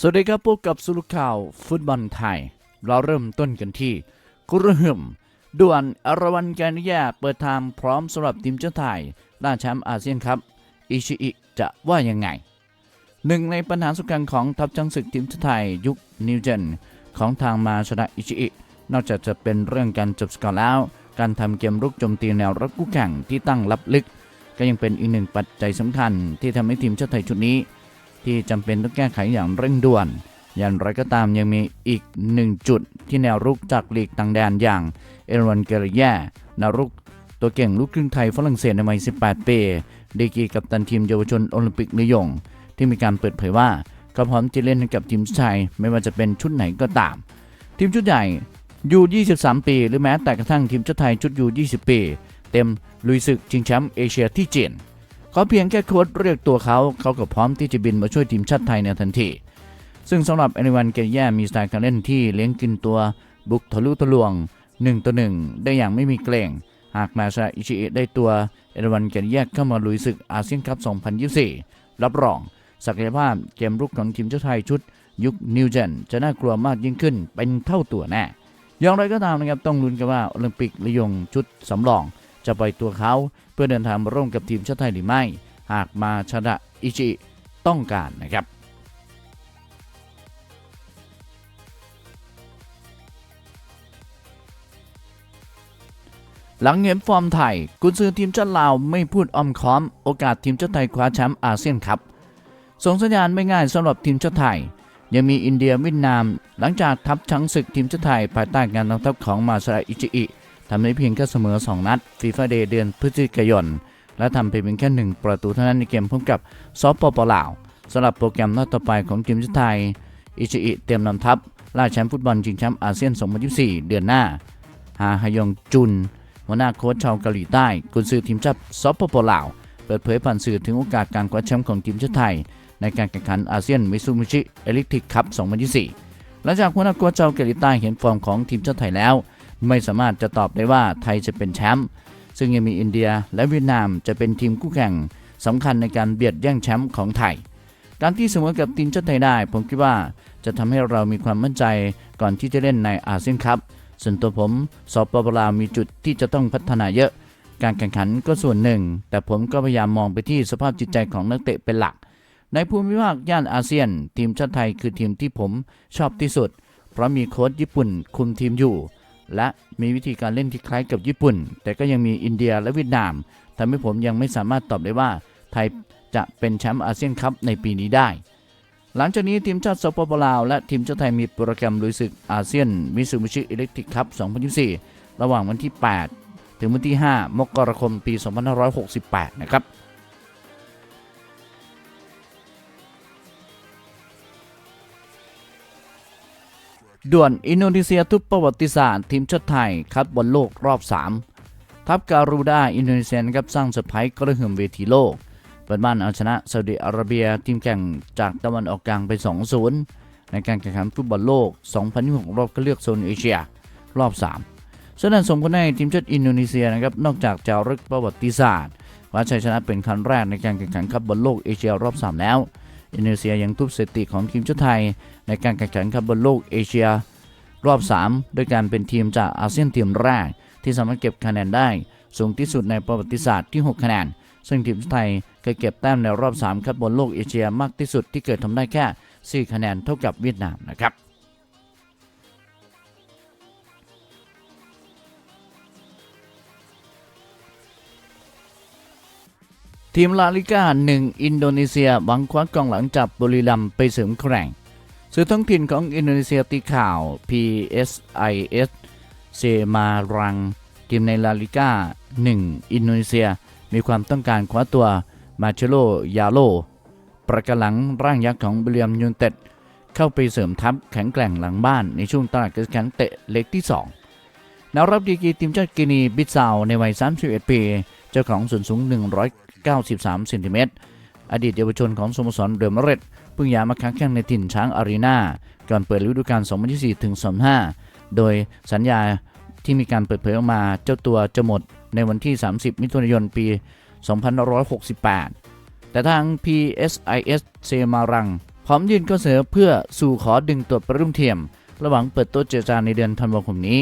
สวัสดีครับพบกับสุลข่าวฟุตบอลไทย เราเริ่มต้นกันที่กุรหึมด่วนอรวันแกนิยาเปิดทางพร้อมสำหรับทีมชาติไทยล่าแชมป์อาเซียนครับอิชิอิจะว่ายังไงหนึ่งในปัญหาสำคัญของทัพจังศึกทีมชาติไทยยุคนิวเจนของทางมาชนะอิชิอินอกจากจะเป็นเรื่องการจบสกอร์แล้ว การทำเกมรุกโจมตีแนวรับคู่แข่งที่ตั้งรับลึก ก็ยังเป็นอีกหนึ่งปัจจัยสำคัญที่ทำให้ทีมชาติไทยชุดนี้ ที่จำเป็นต้องแก้ไขอย่างเร่งด่วน อย่างไรก็ตามยังมีอีกหนึ่งจุดที่แนวรุกจากลีกต่างแดนอย่างเอรวันเกเรแย่แนวรุกตัวเก่งลูกครึ่งไทยฝรั่งเศสในวัย 18 ปีดีกีกับตันทีมเยาวชนโอลิมปิกนิยง ที่มีการเปิดเผยว่าเขาพร้อมจะเล่นกับทีมชาติไทยไม่ว่าจะเป็นชุดไหนก็ตาม ทีมชุดใหญ่ยู23 ปี หรือแม้แต่กระทั่งทีมชาติไทยชุดยู20 ปี เต็มลุยศึกชิงแชมป์เอเชียที่จีน ขาเพียงแค่โค้ชเรียกตัวเขา เขาก็พร้อมที่จะบินมาช่วยทีมชาติไทยในทันที ซึ่งสำหรับเอนิวันเกย่มีสไตล์การเล่นที่เลี้ยงกินตัว บุกทะลุทะลวง1ต่อ1ได้อย่างไม่มีเกรงหากมาซาอิชิอิได้ตัวเอนิวันเกย่เข้ามาลุยศึกอาเซียนคัพ 2024 รับรอง ศักยภาพเกมรุกของทีมชาติไทยชุด ยุคนิวเจนจะน่ากลัวมากยิ่งขึ้นเป็นเท่าตัวแน่อย่างไรก็ตามนะครับต้องลุ้นกันว่าโอลิมปิกระยงชุดสำรอง จะปล่อยตัวเขาเพื่อเดินทางมาร่วมกับทีมชาติไทยหรือไม่ หากมาชนะอิชิต้องการนะครับหลังเห็นฟอร์มไทย กุนซือทีมชาติลาวไม่พูดอ้อมค้อม โอกาสทีมชาติไทยคว้าแชมป์อาเซียนครับส่งสัญญาณไม่ง่ายสำหรับทีมชาติไทย ยังมีอินเดียเวียดนาม หลังจากทัพช้างศึกทีมชาติไทยภายใต้การนำทัพของมาซาอิจิอิ ทำได้เพียงแค่เสมอ 2 นัดฟีฟ่าเดย์เดือนพฤศจิกายน และทำไปเพียงแค่หนึ่งประตูเท่านั้นในเกมพบกับซอปปลาวสำหรับโปรแกรมนัดต่อไปของทีมชาติไทย อิจิอิเตรียมนำทัพล่าแชมป์ฟุตบอลชิงแชมป์อาเซียน 2024 เดือนหน้า ฮาฮยองจุนหัวหน้าโค้ชชาวเกาหลีใต้ กุนซือทีมชาติซอปปลาว เปิดเผยผ่านสื่อถึงโอกาสการคว้าแชมป์ของทีมชาติไทย ในการแข่งขันอาเซียนมิซูมิชิเอลิทิกคัพ 2024 หลังจากหัวหน้าโค้ชชาวเกาหลีใต้เห็นฟอร์มของทีมชาติไทยแล้ว ไม่สามารถจะตอบได้ว่าไทยจะเป็นแชมป์ซึ่งยังมีอินเดียและเวียดนามจะเป็นทีมคู่แข่งสำคัญในการเบียดแย่งแชมป์ของไทย การที่เสมอกับทีมชาติไทยได้ ผมคิดว่าจะทำให้เรามีความมั่นใจก่อนที่จะเล่นในอาเซียนคัพส่วนตัวผมสปปลาวมีจุดที่จะต้องพัฒนาเยอะ การแข่งขันก็ส่วนหนึ่ง แต่ผมก็พยายามมองไปที่สภาพจิตใจของนักเตะเป็นหลัก ในภูมิภาคย่านอาเซียน ทีมชาติไทยคือทีมที่ผมชอบที่สุด เพราะมีโค้ชญี่ปุ่นคุมทีมอยู่ และมีวิธีการเล่นที่คล้ายกับญี่ปุ่น แต่ก็ยังมีอินเดียและเวียดนามทำให้ผมยังไม่สามารถตอบได้ว่า ไทยจะเป็นแชมป์อาเซียนคัพในปีนี้ได้ หลังจากนี้ทีมชาติสปปลาว และทีมชาติไทยมีโปรแกรมลุยศึกอาเซียนมิซูบิชิอิเล็กทริกคัพ 2024 ระหว่างวันที่ 8 ถึงวันที่ 5 มกราคม ปี 2568 นะครับ ด่วนอินโดนีเซียทุบประวัติศาสตร์ทีมชาติไทย คัดบอลโลกรอบ 3 ทัพการูด้าอินโดนีเซียนะครับสร้างเซอร์ไพรส์กระหึ่มเวทีโลกเปิดบ้านเอาชนะซาอุดิอาระเบียทีมแข่งจากตะวันออกกลางไป 2-0 ในการแข่งขันฟุตบอลโลก 2026 รอบคัดเลือกโซนเอเชีย รอบ 3ส่วนนั้นส่งผลให้ทีมชาติอินโดนีเซียนะครับนอกจากจะรึกประวัติศาสตร์คว้าชัยชนะเป็นครั้งแรกในการแข่งขันคัพบอลโลกเอเชียรอบ 3 แล้ว อินโดนีเซียยังทุบสถิติของทีมชาติไทย ในการแข่งขันคัพบอลโลกเอเชีย รอบ3โดยการเป็นทีมจากอาเซียนทีมแรก ที่สามารถเก็บคะแนนได้ สูงที่สุดในประวัติศาสตร์ที่ 6 คะแนน ซึ่งทีมชาติไทยเคยเก็บแต้มในรอบ 3 คับบอลโลกเอเชียมากที่สุดที่เกิดทำได้แค่ 4 คะแนนเท่ากับเวียดนามนะครับ ทีมลาลิก้า1อินโดนีเซียหวังคว้ากองหลังจับบุรีรัมไปเสริมแข่งสื่อท้องถิ่นของอินโดนีเซียตีข่าว PSIS เซมารัง ทีมในลาลิก้า1 อินโดนีเซีย มีความต้องการคว้าตัวมาเชโล ยาโล ประกหลังร่างยักษ์ของเบลียมยูนเต็ด เข้าไปเสริมทัพแข็งแกร่งหลังบ้านในช่วงตลาดการแข่งเตะเล็กที่2แนวรับดีกีทีมชาติกินีบิซาวในวัย 31 ปี เจ้าของส่วนสูง 93เซนติเมตรอดีตเยาวชนของสโมสรเดอมเรตเพิ่งย้ายมาค้าแข่งในถิ่นช้างอารีนาก่อนเปิดฤดูกาล2024ถึง25 โดยสัญญาที่มีการเปิดเผยออกมาเจ้าตัวจะหมดในวันที่ 30 มิถุนายนปี 2568 แต่ทาง PSIS เซมารัง พร้อมยื่นข้อเสนอเพื่อสู่ขอดึงตัวประรุ่งเทียม ระหว่างเปิดตัวเจรจาในเดือนธันวาคมนี้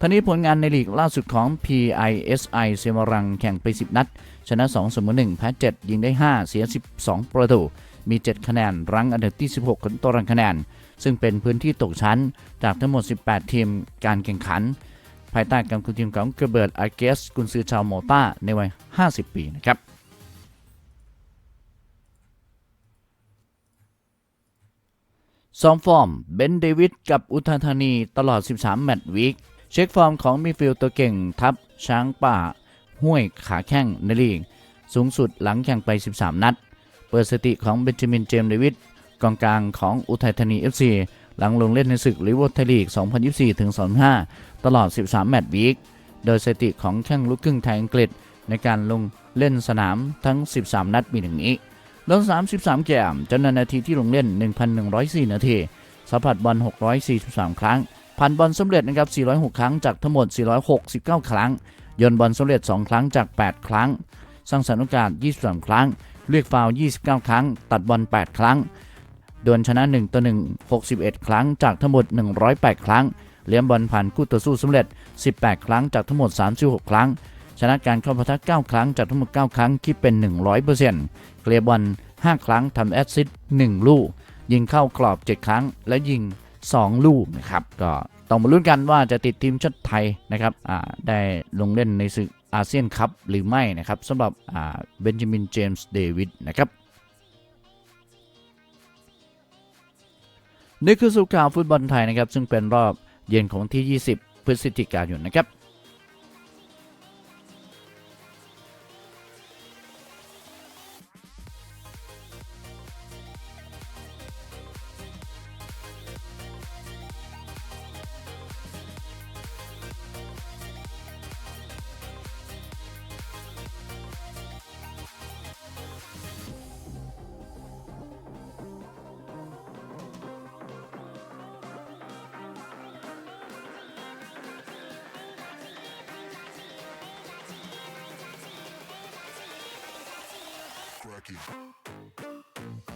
ทั้งนี้ผลงานในลีกล่าสุดของ PISI เซมารังแข่งไป 10 นัด ชนะ2เสมอ1แพ้7ยิงได้ 5 เสีย 12 ประตู มี 7 คะแนน รั้งอันดับที่ 16ของตารางคะแนน ซึ่งเป็นพื้นที่ตกชั้น จากทั้งหมด 18 ทีมการแข่งขัน ภายใต้การคุมทีมของเกเบิร์ตอาเกสกุนซือชาวโมต้าในวัย 50 ปีนะครับซ้อมฟอร์มเบนเดวิดกับอุทัธานีตลอด 13 แมตช์วีค เช็คฟอร์มของมิฟิลด์ตัวเก่งทัพช้างป่า ห้วยขาแข้งในลีก สูงสุดหลังแข่งไป 13 นัด เปิดสติของเบนจามินเจมส์เดวิดกองกลางของอุทัยธานี FC หลังลงเล่นในศึกลิเวอร์ไทยลีก 2024-2025 ตลอด 13 แมตช์วีค โดยสถิติของแข้งลูกครึ่งไทยอังกฤษ ในการลงเล่นสนามทั้ง 13 นัดมีดังนี้ลง33เกมจำนวนนาทีที่ลงเล่น 1,104 นาที สัมผัสบอล 643 ครั้ง ผ่านบอลสำเร็จนะครับ 406 ครั้งจากทั้งหมด 469 ครั้ง ยนบอลสำเร็จ 2 ครั้งจาก 8 ครั้ง สร้างสรรค์โอกาส 23 ครั้ง เรียกฟาวล์29 ครั้ง ตัดบอล 8 ครั้งดวลชนะ 1 ต่อ 1 61 ครั้งจากทั้งหมด 108 ครั้ง เลี้ยงบอลผ่านคู่ต่อสู้สำเร็จ 18 ครั้งจากทั้งหมด 36 ครั้ง ชนะการเข้าปะทะ9ครั้งจากทั้งหมด 9 ครั้งคิดเป็น 100%เคลียร์บอล5 ครั้งทำแอสซิสต์1ลูกยิงเข้ากรอบ 7 ครั้งและยิง 2 ลูกนะครับก็ต้องมาลุ้นกันว่าจะติดทีมชาติไทยนะครับได้ลงเล่นในศึกอาเซียนคัพหรือไม่นะครับสำหรับเบนจามินเจมส์เดวิดนะครับนี่คือสุข่าวฟุตบอลไทยนะครับ ซึ่งเป็นรอบเย็นของที่ 20 พฤศจิกายนนะครับ fracking.